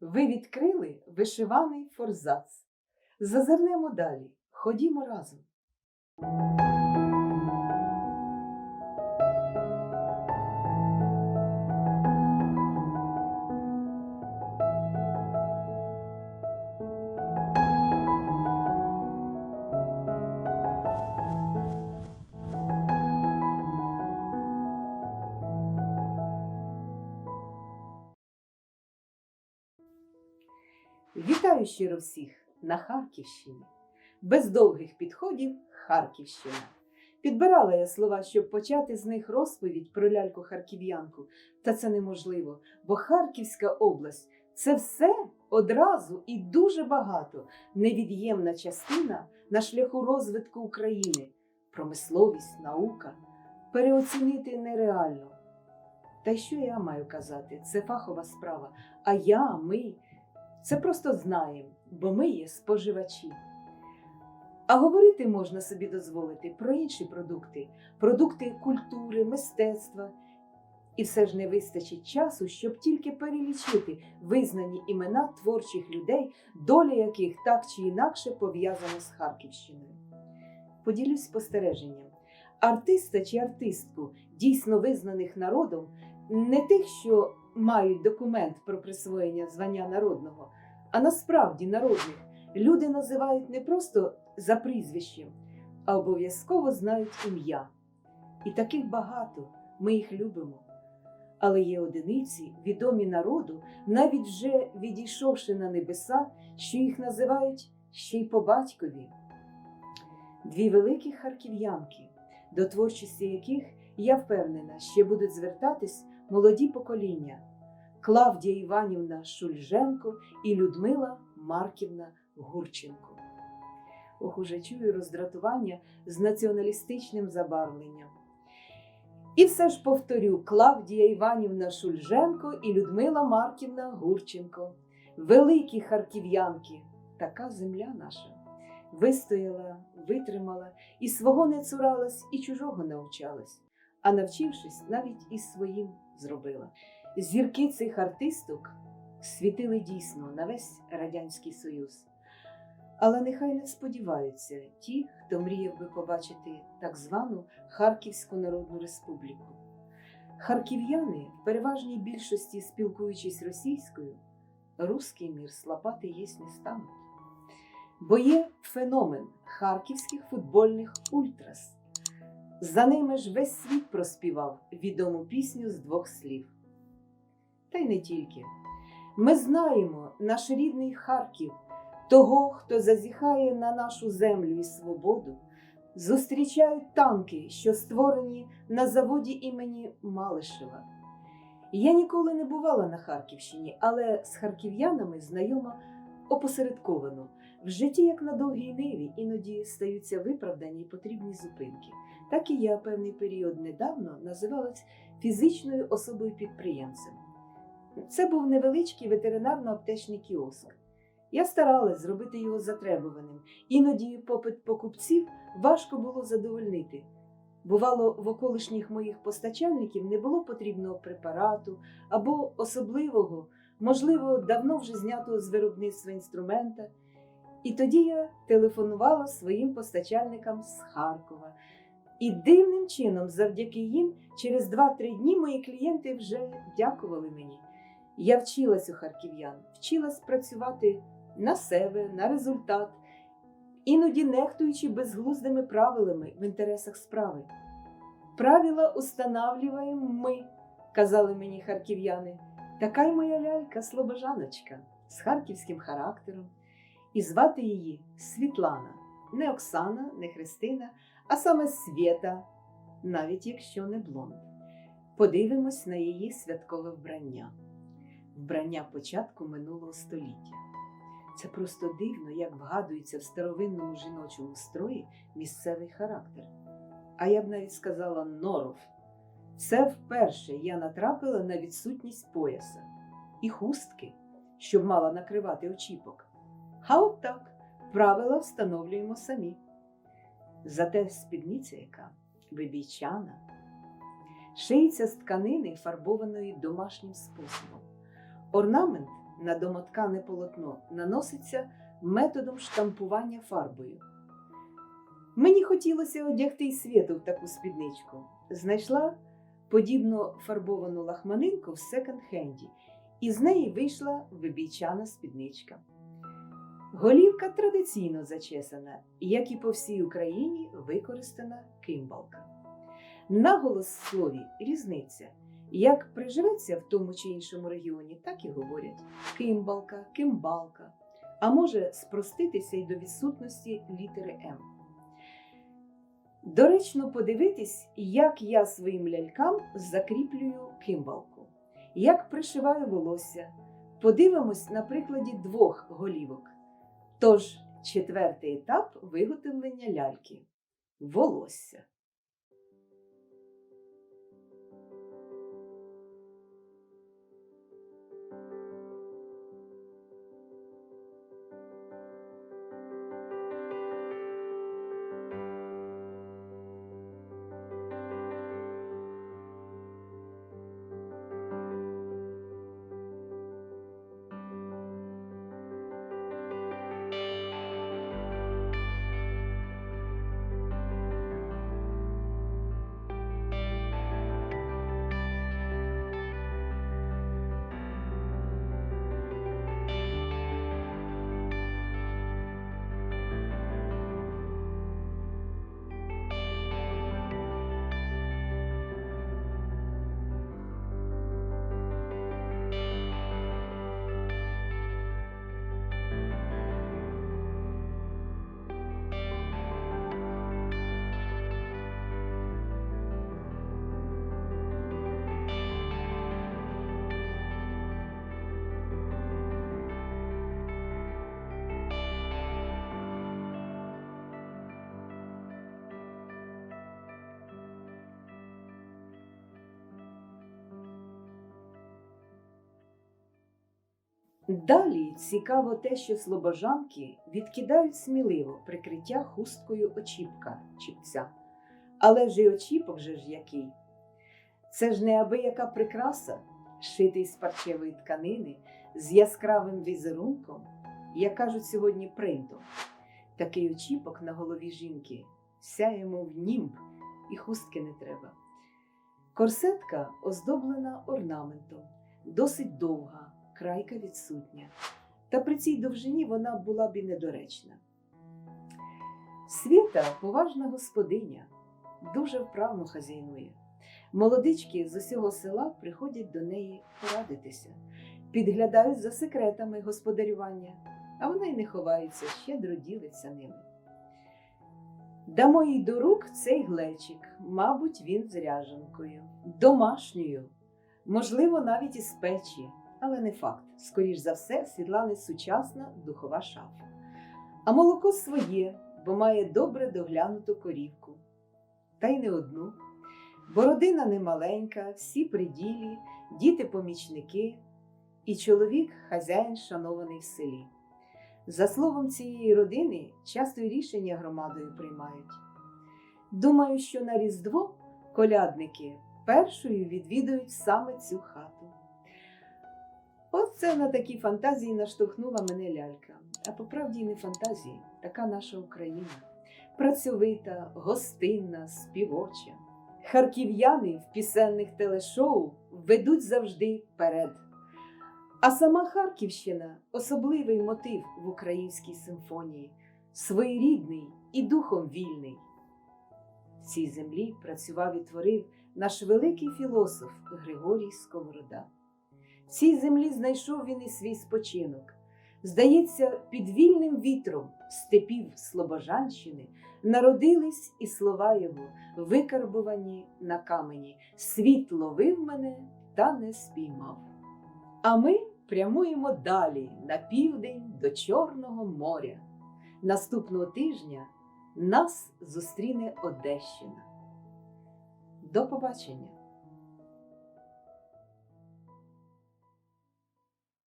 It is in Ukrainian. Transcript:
Ви відкрили вишиваний форзац. Зазирнемо далі. Ходімо разом. Вітаю щиро всіх на Харківщині. Без довгих підходів Харківщина. Підбирала я слова, щоб почати з них розповідь про ляльку харків'янку. Та це неможливо, бо Харківська область це все одразу і дуже багато, невід'ємна частина на шляху розвитку України, промисловість, наука. Переоцінити нереально. Та й що я маю казати? Це фахова справа. А я, ми це просто знаємо, бо ми є споживачі. А говорити можна собі дозволити про інші продукти, продукти культури, мистецтва. І все ж не вистачить часу, щоб тільки перелічити визнані імена творчих людей, доля яких так чи інакше пов'язана з Харківщиною. Поділюсь спостереженням. Артиста чи артистку, дійсно визнаних народом, не тих, що мають документ про присвоєння звання народного, а насправді народних люди називають не просто за прізвищем, а обов'язково знають ім'я. І таких багато, ми їх любимо. Але є одиниці, відомі народу, навіть вже відійшовши на небеса, що їх називають ще й по батькові. Дві великі харків'янки, до творчості яких, я впевнена, ще будуть звертатись молоді покоління. Клавдія Іванівна Шульженко і Людмила Марківна Гурченко. Ох, уже чую роздратування з націоналістичним забарвленням. І все ж повторю: Клавдія Іванівна Шульженко і Людмила Марківна Гурченко. Великі харків'янки, така земля наша. Вистояла, витримала, і свого не цуралась, і чужого навчалась, а навчившись, навіть і своїм зробила. Зірки цих артисток світили дійсно на весь Радянський Союз. Але нехай не сподіваються ті, хто мріяв би побачити так звану Харківську Народну Республіку. Харків'яни в переважній більшості спілкуючись російською, руський мір слапати єсть не стануть. Бо є феномен харківських футбольних ультрас. За ними ж весь світ проспівав відому пісню з двох слів. Та й не тільки. Ми знаємо наш рідний Харків, того, хто зазіхає на нашу землю і свободу, зустрічають танки, що створені на заводі імені Малишева. Я ніколи не бувала на Харківщині, але з харків'янами знайома опосередковано. В житті, як на довгій ниві, іноді стаються виправдані й потрібні зупинки. Так і я певний період недавно називалась фізичною особою підприємцем. Це був невеличкий ветеринарно-аптечний кіоск. Я старалась зробити його затребуваним. Іноді попит покупців важко було задовольнити. Бувало, в околишніх моїх постачальників не було потрібного препарату або особливого, можливо, давно вже знятого з виробництва інструмента. І тоді я телефонувала своїм постачальникам з Харкова. І дивним чином, завдяки їм, через 2-3 дні мої клієнти вже дякували мені. Я вчилась у харків'ян, вчилась працювати на себе, на результат, іноді нехтуючи безглуздими правилами в інтересах справи. Правила устанавлюємо ми, казали мені харків'яни. Така й моя лялька Слобожаночка з харківським характером. І звати її Світлана, не Оксана, не Христина, а саме Свєта, навіть якщо не блонд. Подивимось на її святкове вбрання вбрання початку минулого століття. Це просто дивно, як вгадується в старовинному жіночому строї місцевий характер. А я б навіть сказала норов. Це вперше я натрапила на відсутність пояса і хустки, щоб мала накривати очіпок. А от так правила встановлюємо самі. Зате спідниця яка вибійчана, шиється з тканини, фарбованої домашнім способом. Орнамент на домоткане полотно наноситься методом штампування фарбою. Мені хотілося одягти й світу в таку спідничку. Знайшла подібну фарбовану лахманинку в секонд-хенді, і з неї вийшла вибійчана спідничка. Голівка традиційно зачесана, як і по всій Україні використана кимбалка. Наголос в слові різниця. Як приживеться в тому чи іншому регіоні, так і говорять кимбалка, кимбалка, а може спроститися й до відсутності літери М. Доречно подивитись, як я своїм лялькам закріплюю кимбалку, як пришиваю волосся. Подивимось на прикладі двох голівок. Тож, четвертий етап виготовлення ляльки волосся. Далі цікаво те, що слобожанки відкидають сміливо прикриття хусткою очіпка чіпця. Але ж і очіпок же ж який. Це ж неабияка прикраса, шитий з парчевої тканини, з яскравим візерунком, як кажуть сьогодні принтом. Такий очіпок на голові жінки сяє, мов німб, і хустки не треба. Корсетка оздоблена орнаментом, досить довга, крайка відсутня. Та при цій довжині вона була б і недоречна. Світа поважна господиня, дуже вправно хазяйнує. Молодички з усього села приходять до неї порадитися, підглядають за секретами господарювання, а вона й не ховається, щедро ділиться ними. Дамо їй до рук цей глечик, мабуть, він з ряжанкою, домашньою, можливо, навіть із печі, але не факт. Скоріш за все, Світлани сучасна духова шафа. А молоко своє, бо має добре доглянуту корівку. Та й не одну. Бо родина немаленька, всі при ділі, діти-помічники, і чоловік хазяїн шанований в селі. За словом цієї родини, часто й рішення громадою приймають. Думаю, що на Різдво колядники першою відвідують саме цю хату. Оце на такі фантазії наштовхнула мене лялька. А по правді не фантазії, така наша Україна. Працьовита, гостинна, співоча. Харків'яни в пісенних телешоу ведуть завжди вперед. А сама Харківщина особливий мотив в українській симфонії, своєрідний і духом вільний. В цій землі працював і творив наш великий філософ Григорій Сковорода. В цій землі знайшов він і свій спочинок. Здається, під вільним вітром степів Слобожанщини народились і слова його, викарбувані на камені. Світ ловив мене та не спіймав. А ми прямуємо далі на південь до Чорного моря. Наступного тижня нас зустріне Одещина. До побачення!